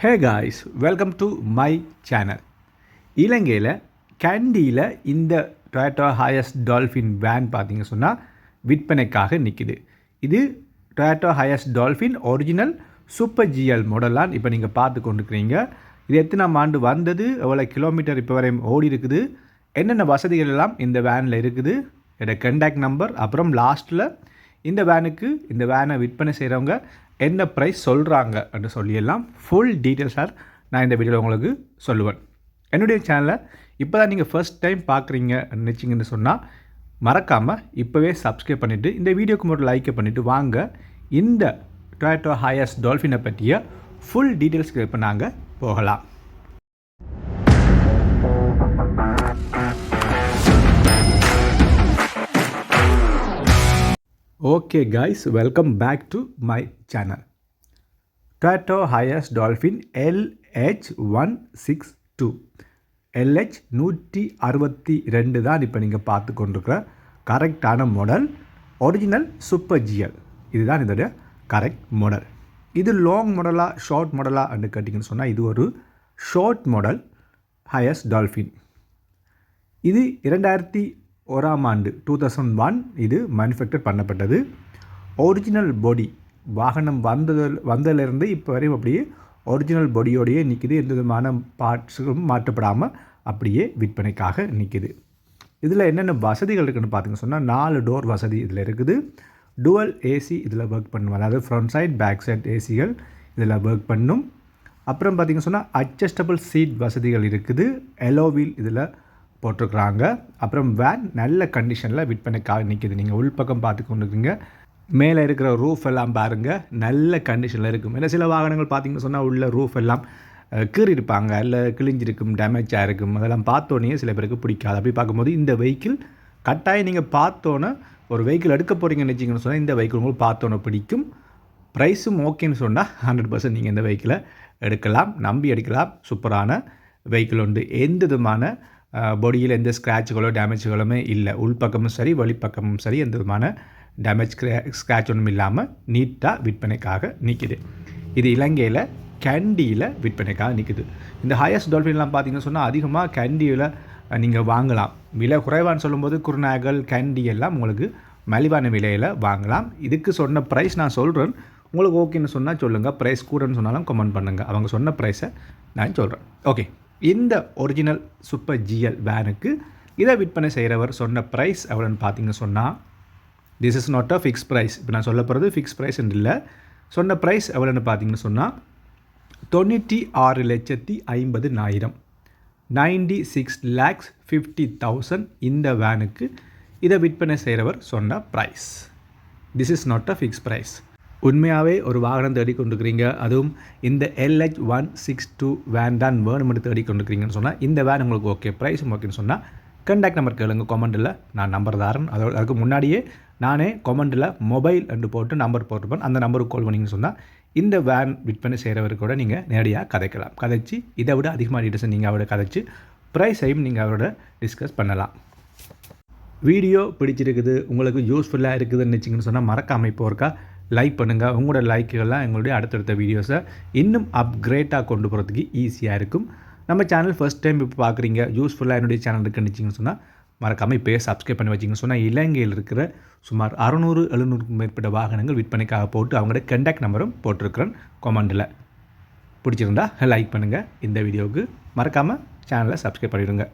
Hey guys welcome to my channel இலங்கையில் கேண்டியில் இந்த டொயட்டோ ஹையஸ்ட் டால்ஃபின் வேன் பார்த்தீங்க சொன்னால் விற்பனைக்காக நிற்கிது இது Toyota Hiace Dolphin original super GL மாடலான் இப்போ நீங்கள் பார்த்து கொண்டுருக்கிறீங்க. இது எத்தனாம் ஆண்டு வந்தது எவ்வளோ கிலோமீட்டர் இப்போ வரையும் ஓடி இருக்குது என்னென்ன வசதிகள் எல்லாம் இந்த வேனில் இருக்குது என்னோட கண்டாக்ட் நம்பர் அப்புறம் லாஸ்ட்டில் இந்த வேனுக்கு இந்த வேனை விற்பனை செய்கிறவங்க என்ன ப்ரைஸ் சொல்கிறாங்க என்று சொல்லியெல்லாம் ஃபுல் டீட்டெயில்ஸாக நான் இந்த வீடியோவில் உங்களுக்கு சொல்லுவேன். என்னுடைய சேனலை இப்போ தான் நீங்கள் ஃபஸ்ட் டைம் பார்க்குறீங்க நினச்சிங்கன்னு சொன்னால் மறக்காமல் இப்போவே சப்ஸ்கிரைப் பண்ணிவிட்டு இந்த வீடியோக்கு மட்டும் லைக்கை பண்ணிவிட்டு வாங்க. இந்த டொயட்டோ ஹையஸ் டால்ஃபினை பற்றிய ஃபுல் டீட்டெயில்ஸ்க்கு இப்போ நாங்கள் போகலாம். Okay guys welcome back to my channel Toyota Hiace Dolphin LH one six two LH நூற்றி அறுபத்தி ரெண்டு தான் இப்போ நீங்கள் பார்த்து கொண்டிருக்கிற கரெக்டான மாடல் ஒரிஜினல் சூப்பர் ஜிஎல் இதுதான் இதோடைய கரெக்ட் மாடல் இது லாங் மாடலாக ஷார்ட் மாடலாக அப்படின்னு கேட்டிங்கன்னு சொன்னால் இது ஒரு ஷார்ட் மாடல் ஹையஸ்ட் டால்ஃபின் இது இரண்டாயிரத்தி ஓராம் ஆண்டு டூ தௌசண்ட் ஒன் இது மேனுஃபேக்சர் பண்ணப்பட்டது. ஒரிஜினல் பாடி வாகனம் வந்தது வந்ததுலேருந்து இப்போ வரையும் அப்படியே ஒரிஜினல் பாடியோடையே நிற்கிது எந்த விதமான பார்ட்ஸும் மாற்றப்படாமல் அப்படியே விற்பனைக்காக நிற்கிது இதில் என்னென்ன வசதிகள் இருக்குதுன்னு பார்த்தீங்க சொன்னால் நாலு டோர் வசதி இதில் இருக்குது. டுவல் ஏசி இதில் ஒர்க் பண்ணும். அதாவது ஃப்ரண்ட் சைட் பேக் சைட் ஏசிகள் இதில் ஒர்க் பண்ணும். அப்புறம் பார்த்திங்க சொன்னால் அட்ஜஸ்டபிள் சீட் வசதிகள் இருக்குது. எலோவில் இதில் போட்டிருக்கிறாங்க. அப்புறம் வேன் நல்ல கண்டிஷனில் விற்பனைக்காக நிற்கிது நீங்கள் உள்பக்கம் பார்த்து கொண்டுருக்கீங்க மேலே இருக்கிற ரூஃப் எல்லாம் பாருங்கள் நல்ல கண்டிஷனில் இருக்கும். ஏன்னா சில வாகனங்கள் பார்த்திங்கன்னு சொன்னால் உள்ள ரூஃப் எல்லாம் கீறி இருப்பாங்க இல்லை கிழிஞ்சிருக்கும் டேமேஜாக இருக்கும். அதெல்லாம் பார்த்தோன்னே சில பேருக்கு பிடிக்காது. அப்படி பார்க்கும்போது இந்த வெஹிக்கிள் கட்டாயம் நீங்கள் பார்த்தோன்னே ஒரு வெஹிக்கிள் எடுக்க போகிறீங்கன்னு வச்சிங்கன்னு சொன்னால் இந்த வெஹிக்கிள் உங்களுக்கு பார்த்தோன்னே பிடிக்கும். ப்ரைஸும் ஓகேன்னு சொன்னால் ஹண்ட்ரட் பர்சன்ட் நீங்கள் இந்த வெஹிக்கிளை எடுக்கலாம். நம்பி எடுக்கலாம். சூப்பரான வெஹிக்கிள் உண்டு. எந்த விதமான பாடியில் எந்த ஸ்க்ராட்சுகளோ டேமேஜ்களுமே இல்லை. உள்பக்கமும் சரி வெளிப்பக்கமும் சரி எந்த விதமான டேமேஜ் ஸ்க்ராட்ச் ஒன்றும் இல்லாமல் நீட்டாக விற்பனைக்காக நிற்கிது இது இலங்கையில் கேண்டியில் விற்பனைக்காக நிற்குது இந்த ஹையஸ்ட் டால்ஃபின்லாம் பார்த்தீங்கன்னு சொன்னால் அதிகமாக கேண்டியில் நீங்கள் வாங்கலாம். விலை குறைவான்னு சொல்லும்போது குருநாகல் கேண்டி எல்லாம் உங்களுக்கு மலிவான விலையில் வாங்கலாம். இதுக்கு சொன்ன ப்ரைஸ் நான் சொல்கிறேன் உங்களுக்கு ஓகேன்னு சொன்னால் சொல்லுங்கள் ப்ரைஸ் கூடன்னு சொன்னாலும் கமெண்ட் பண்ணுங்கள் அவங்க சொன்ன ப்ரைஸை நான் சொல்கிறேன் ஓகே இந்த ஒரிஜினல் சூப்பர் ஜிஎல் வேனுக்கு இதை விற்பனை செய்கிறவர் சொன்ன ப்ரைஸ் எவ்வளோன்னு பார்த்தீங்கன்னு சொன்னால் this is not a fix price இப்போ நான் சொல்ல போகிறது ஃபிக்ஸ் ப்ரைஸ் இல்லை. சொன்ன ப்ரைஸ் எவ்வளோன்னு பார்த்தீங்கன்னு சொன்னால் தொண்ணூற்றி ஆறு லட்சத்தி ஐம்பது நாயிரம் ninety six lakhs fifty thousand இந்த வேனுக்கு இதை விற்பனை செய்கிறவர் சொன்ன price this is not a fix price உண்மையாகவே ஒரு வாகனம் தேடிக்கொண்டிருக்கிறீங்க. அதுவும் இந்த LH one six two van தான் வேணுமென்று தேடிக்கொண்டிருக்கிறீங்கன்னு சொன்னால் இந்த வேன் உங்களுக்கு ஓகே ப்ரைஸ் ஓகேன்னு சொன்னால் கண்டாக்ட் நம்பர் கேளுங்க கொமெண்டில் நான் நம்பர் தாரன். அதோட அதுக்கு முன்னாடியே நானே கொமெண்டில் மொபைல் என்று போட்டு நம்பர் போட்டுப்பேன் அந்த நம்பருக்கு கால் பண்ணிங்கன்னு சொன்னால் இந்த வேன் விற்பனை செய்கிறவருக்கு கூட நீங்கள் நேரடியாக கதைக்கலாம். கதைச்சி இதை விட அதிகமாக டீட்டெயில்ஸ் நீங்கள் அவரோட கதைச்சி ப்ரைஸையும் நீங்கள் அவரோட டிஸ்கஸ் பண்ணலாம். வீடியோ பிடிச்சிருக்குது உங்களுக்கு யூஸ்ஃபுல்லாக இருக்குதுன்னு நினச்சிங்கன்னு சொன்னால் மறக்காமல் இப்போ இருக்கா லைக் பண்ணுங்கள் உங்களோட லைக்குகள்லாம் எங்களுடைய அடுத்தடுத்த வீடியோஸை இன்னும் அப்கிரேட்டாக கொண்டு போகிறதுக்கு ஈஸியாக இருக்கும். நம்ம சேனல் ஃபஸ்ட் டைம் இப்போ பார்க்குறீங்க யூஸ்ஃபுல்லாக என்னுடைய சேனல் இருக்குன்னு சொன்னால் மறக்காமல் இப்போயே சப்ஸ்கிரைப் பண்ணி வச்சிங்கன்னு சொன்னால் இலங்கையில் இருக்கிற சுமார் அறநூறு எழுநூறுக்கும் மேற்பட்ட வாகனங்கள் விற்பனைக்காக போட்டு அவங்களோட கண்டாக்ட் நம்பரும் போட்டிருக்கிறேன் கொமெண்டில் பிடிச்சிருந்தா லைக் பண்ணுங்கள் இந்த வீடியோவுக்கு மறக்காமல் சேனலை சப்ஸ்கிரைப் பண்ணிவிடுங்க